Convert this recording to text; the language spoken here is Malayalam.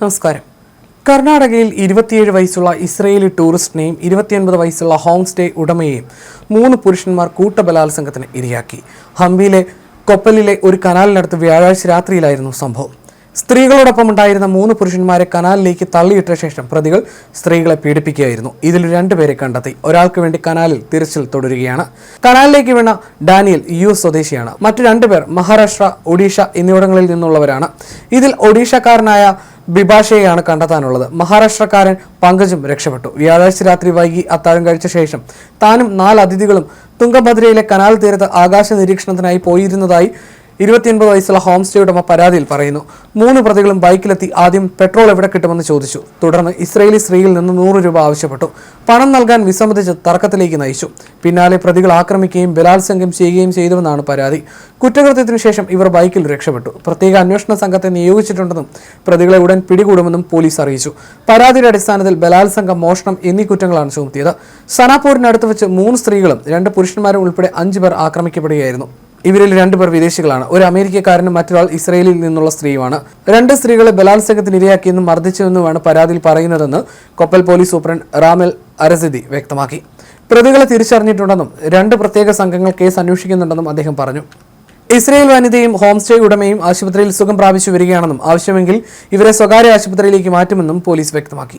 നമസ്കാരം. കർണാടകയിൽ ഇരുപത്തിയേഴ് വയസ്സുള്ള ഇസ്രയേലി ടൂറിസ്റ്റിനെയും ഇരുപത്തിയൊൻപത് വയസ്സുള്ള ഹോം സ്റ്റേ ഉടമയെയും മൂന്ന് പുരുഷന്മാർ കൂട്ടബലാത്സംഗത്തിന് ഇരയാക്കി. ഹംപിയിലെ കൊപ്പലിലെ ഒരു കനാലിനടുത്ത് വ്യാഴാഴ്ച രാത്രിയിലായിരുന്നു സംഭവം. സ്ത്രീകളോടൊപ്പം ഉണ്ടായിരുന്ന മൂന്ന് പുരുഷന്മാരെ കനാലിലേക്ക് തള്ളിയിട്ട ശേഷം പ്രതികൾ സ്ത്രീകളെ പീഡിപ്പിക്കുകയായിരുന്നു. ഇതിൽ രണ്ടുപേരെ കണ്ടെത്തി. ഒരാൾക്ക് വേണ്ടി കനാലിൽ തിരച്ചിൽ തുടരുകയാണ്. കനാലിലേക്ക് വീണ ഡാനിയൽ യു സ്വദേശിയാണ്. മറ്റു രണ്ടുപേർ മഹാരാഷ്ട്ര ഒഡീഷ എന്നിവിടങ്ങളിൽ നിന്നുള്ളവരാണ്. ഇതിൽ ഒഡീഷക്കാരനായ ബിഭാഷയെയാണ് കണ്ടെത്താനുള്ളത്. മഹാരാഷ്ട്രക്കാരൻ പങ്കജും രക്ഷപ്പെട്ടു. വ്യാഴാഴ്ച രാത്രി വൈകി അത്താഴം കഴിച്ച ശേഷം താനും നാല് അതിഥികളും തുങ്കഭദ്രയിലെ കനാൽ തീരത്ത് ആകാശ നിരീക്ഷണത്തിനായി പോയിരുന്നതായി ഇരുപത്തിയൊൻപത് വയസ്സുള്ള ഹോം സ്റ്റേ ഉടമ പരാതിയിൽ പറയുന്നു. മൂന്ന് പ്രതികളും ബൈക്കിലെത്തി. ആദ്യം പെട്രോൾ എവിടെ കിട്ടുമെന്ന് ചോദിച്ചു. തുടർന്ന് ഇസ്രയേലി സ്ത്രീയിൽ നിന്ന് നൂറ് രൂപ ആവശ്യപ്പെട്ടു. പണം നൽകാൻ വിസമ്മതിച്ച് തർക്കത്തിലേക്ക് നയിച്ചു. പിന്നാലെ പ്രതികൾ ആക്രമിക്കുകയും ബലാത്സംഗം ചെയ്യുകയും ചെയ്തുവെന്നാണ് പരാതി. കുറ്റകൃത്യത്തിനു ശേഷം ഇവർ ബൈക്കിൽ രക്ഷപ്പെട്ടു. പ്രത്യേക അന്വേഷണ സംഘത്തെ നിയോഗിച്ചിട്ടുണ്ടെന്നും പ്രതികളെ ഉടൻ പിടികൂടുമെന്നും പോലീസ് അറിയിച്ചു. പരാതിയുടെ അടിസ്ഥാനത്തിൽ ബലാത്സംഗം മോഷണം എന്നീ കുറ്റങ്ങളാണ് ചുമത്തിയത്. സനാപൂരിനടുത്ത് വെച്ച് മൂന്ന് സ്ത്രീകളും രണ്ട് പുരുഷന്മാരും ഉൾപ്പെടെ അഞ്ചു പേർ ആക്രമിക്കപ്പെടുകയായിരുന്നു. ഇവരിൽ രണ്ടുപേർ വിദേശികളാണ്. ഒരു അമേരിക്കക്കാരനും മറ്റൊരാൾ ഇസ്രയേലിൽ നിന്നുള്ള സ്ത്രീയുമാണ്. രണ്ട് സ്ത്രീകളെ ബലാത്സംഗത്തിന് ഇരയാക്കിയെന്നും മർദ്ദിച്ചുവെന്നുമാണ് പരാതിയിൽ പറയുന്നതെന്ന് കൊപ്പൽ പോലീസ് സൂപ്രണ്ട് റാമൽ അരസിദി വ്യക്തമാക്കി. പ്രതികളെ തിരിച്ചറിഞ്ഞിട്ടുണ്ടെന്നും രണ്ട് പ്രത്യേക സംഘങ്ങൾ കേസ് അന്വേഷിക്കുന്നുണ്ടെന്നും അദ്ദേഹം പറഞ്ഞു. ഇസ്രയേൽ വനിതയും ഹോംസ്റ്റേ ഉടമയും ആശുപത്രിയിൽ സുഖം പ്രാപിച്ചു വരികയാണെന്നും ആവശ്യമെങ്കിൽ ഇവരെ സ്വകാര്യ ആശുപത്രിയിലേക്ക് മാറ്റുമെന്നും പോലീസ് വ്യക്തമാക്കി.